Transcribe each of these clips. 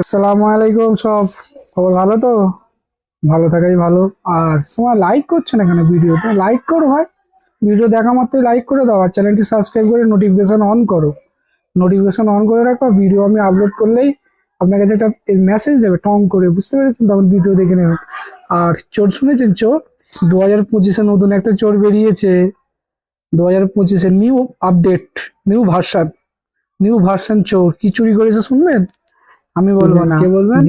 আসসালামু আলাইকুম সব। খবর ভালো তো? ভালো থাকাই ভালো। আর তোমার লাইক করছ না কেন ভিডিওতে লাইক করো ভাই। ভিডিও দেখা মাত্রই লাইক করে দাও আর চ্যানেলটি সাবস্ক্রাইব করে নোটিফিকেশন অন করো। নোটিফিকেশন অন করে রাখো ভিডিও আমি আপলোড করলেই আপনার কাছে একটা মেসেজ যাবে, টং করে, বুঝতে পেরেছেন? তখন ভিডিও দেখে নেবেন আর চোর শুনেছেন চোর? দু হাজার পঁচিশে নতুন একটা চোর বেরিয়েছে। দু হাজার পঁচিশে new update new version new version চোর। কি চুরি করেছে শুনবেন? আমি বলব না। কে বলবেন?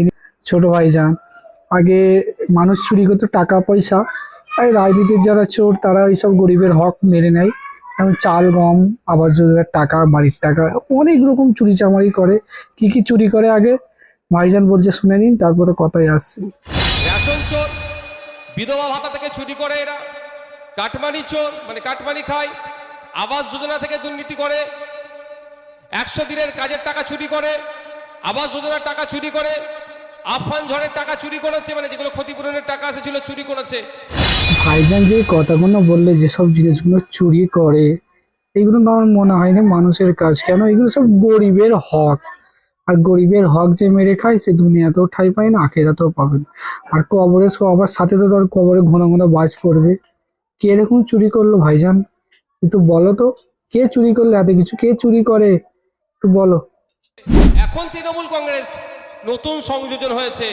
ছোট ভাইজান আগে মানুষ চুরি করতো টাকা পয়সা। আর রাজনীতির যারা চোর তারা এইসব গরিবের হক মেরে নেয়। যেমন চাল গম আবার যোজনার টাকা বাড়ির টাকা অনেক রকম চুরি চামারি করে। কি কি চুরি করে আগে? ভাইজান বলছে শুনে নিন তারপরে কথায় আসছি। রেশন চোর বিধবা ভাতা থেকে চুরি করে এরা। কাটমানি চোর মানে কাটমানি খায়। আবাস যোজনা থেকে দুর্নীতি করে। একশো দিনের কাজের টাকা চুরি করে। আবাস যোজনার টাকা চুরি করে আফান ঝড়ের টাকা চুরি করেছে মানে যেগুলো ক্ষতিপূরণের টাকা এসেছিল চুরি করেছে। ভাইজান যে কথাগুলো বললে, যেসব জিনিসগুলো চুরি করে, এগুলো তো আমার মনে হয় না মানুষের কাজ। কেন? এগুলো সব গরিবের হক। আর গরিবের হক যে মেরে খায়, সে দুনিয়া দুনিয়াতেও ঠাই পায় না, আখেরাতেও পাবে না। আর কবরে সবার সাথে তো তোর কবরে ঘন ঘন বাজ পড়বে। কে এরকম চুরি করল ভাইজান? একটু বলো তো, কে চুরি করল এত কিছু? কে চুরি করে? একটু বলো। এখন তৃণমূল কংগ্রেস নতুন সংযোজন হয়েছে।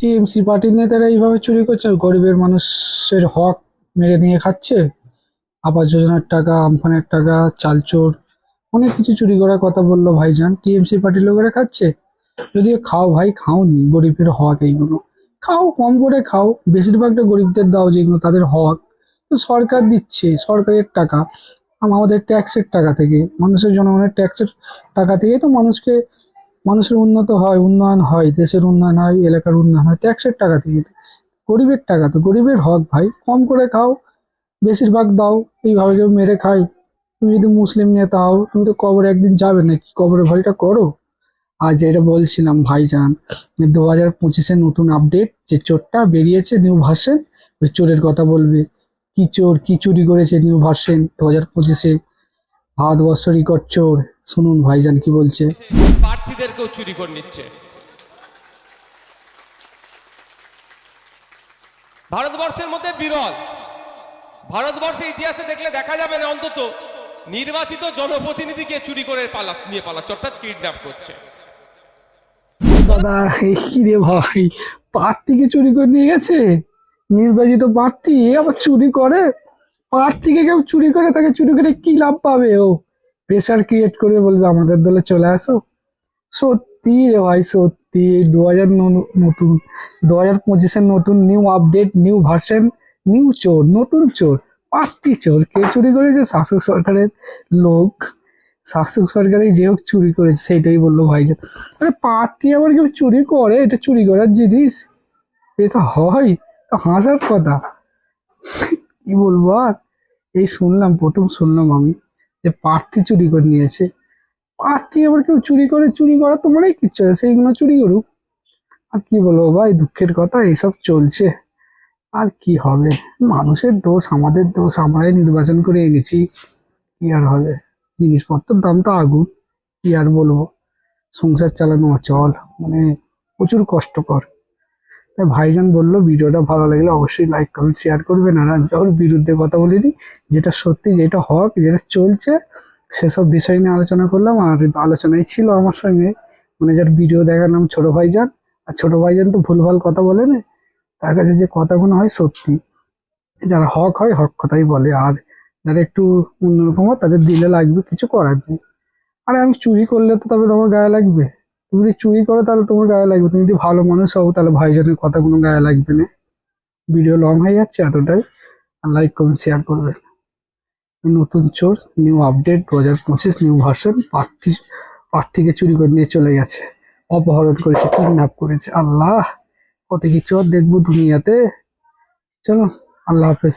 টিএমসি পার্টির নেতারা এইভাবে চুরি করছে, গরিবের মানুষের হক মেরে নিয়ে খাচ্ছে, আবাস যোজনার টাকা, আমফানের টাকা, চালচোর, অনেক কিছু চুরি করার কথা বলল ভাইজান। টিএমসি পার্টির লোকেরা খাচ্ছে। যদি খাও ভাই, খাওনি, গরিবের হক এইগুলো। খাও, কম করে খাও। বেশিরভাগটা গরিবদের দাও যেগুলো তাদের হক। তো সরকার দিচ্ছে, সরকারের টাকা। আমাদের ট্যাক্সের টাকা থেকে, মানুষের জনগণের ট্যাক্সের টাকা থেকে তো মানুষকে, মানুষের উন্নত হয়, উন্নয়ন হয়, দেশের উন্নয়ন হয়, এলাকার উন্নয়ন হয় ট্যাক্সের টাকা থেকে গরিবের টাকা তো, গরিবের হক ভাই, কম করে খাও, বেশিরভাগ দাও, এইভাবে কেউ মেরে খায়। তুমি যদি মুসলিম নেতা হও, তুমি তো কবরে একদিন যাবে নাকি কবরে ভয়টা করো? আর যেটা বলছিলাম ভাইজান দু হাজার পঁচিশে নতুন আপডেট যে চোরটা বেরিয়েছে নিউ ভার্সন ওই চোরের কথা বলবে। কি চোর কি চুরি করেছে নিউ ভার্সেন দু হাজার পঁচিশে? ভারতবর্ষ রেকর্ড চোর। শুনুন ভাইজান কি বলছে। প্রার্থীদেরকেও চুরি করে নিচ্ছে। ভারতবর্ষের মধ্যে বিরল। ভারতবর্ষের ইতিহাসে দেখলে দেখা যাবে না অন্তত নির্বাচিত জনপ্রতিনিধিকে চুরি করে পালা নিয়ে পালাচ্ছে অর্থাৎ কিডন্যাপ করছে। দাদা এই কি রে ভাই? প্রার্থীকে চুরি করে নিয়ে গেছে? নির্বাচিত প্রার্থী আবার চুরি করে? প্রার্থীকে কেউ চুরি করে, তাকে চুরি করে কি লাভ পাবে? ও প্রেশার ক্রিয়েট করে বলবে, আমাদের দলে চলে আসো। সত্যি রে ভাই, সত্যি। দু হাজার নতুন দু হাজার পঁচিশের নতুন new update new version new চোর, নতুন চোর, প্রার্থী চোর। কে চুরি করেছে? শাসক সরকারের লোক। শাসক সরকারের যে হোক চুরি করেছে সেটাই বলল ভাইজান আরে পাতি আবার কেউ চুরি করে? এটা চুরি করার জিনিস? এটা হয়? হাসার কথা। কি বলব আর? এই শুনলাম, প্রথম শুনলাম আমি যে প্রার্থী চুরি করে নিয়েছে। প্রার্থী আবার কেউ চুরি করে, চুরি করা তো মনেই কিচ্ছু আছে সেইগুলো চুরি করুক। আর কি বলব ভাই, দুঃখের কথা, এইসব চলছে। আর কি হবে? মানুষের দোষ, আমাদের দোষ, আমরাই নির্বাচন করে এনেছি। কি আর হবে? জিনিসপত্রের দাম তো আগুন, কি আর বলব? সংসার চালানো অচল মানে প্রচুর কষ্টকর। তাই ভাইজান বলল, ভিডিওটা ভালো লাগলে অবশ্যই লাইক কমেন্ট শেয়ার করবেন। আর আমি ওর বিরুদ্ধে কথা বলিনি। যেটা সত্যি, যেটা হক, যেটা চলছে, সেসব বিষয় নিয়ে আলোচনা করলাম। আর আলোচনায় ছিল আমার সঙ্গে। মানে যার ভিডিও দেখালাম ছোট ভাইজান। আর ছোট ভাইজান তো ভুলভাল কথা বলে না। তার কাছে যে কথাগুলো হয় সত্যি। যারা হক হয়, হক কথাই বলে। আর যারা একটু অন্যরকম হয়, তাদের দিলে লাগবে কিছু করার নেই। আরে আমি চুরি করলে তো তবে তোমার গায়ে লাগবে। তুমি যদি চুরি করো তাহলে তোমার গায়ে লাগবে। তুমি যদি ভালো মানুষ হও, তাহলে ভাইজানের কথা কোনো গায়ে লাগবে না। ভিডিও লং হয়ে যাচ্ছে এতটাই। আর লাইক কমেন্ট শেয়ার করবে। নতুন চোর নিউ আপডেট দু হাজার পঁচিশ নিউ ভার্সন প্রার্থী প্রার্থীকে চুরি করে নিয়ে চলে গেছে। অপহরণ করেছে কিডন্যাপ করেছে। আল্লাহ, কত কি চোর দেখব দুনিয়াতে। চলো, আল্লাহ হাফেজ।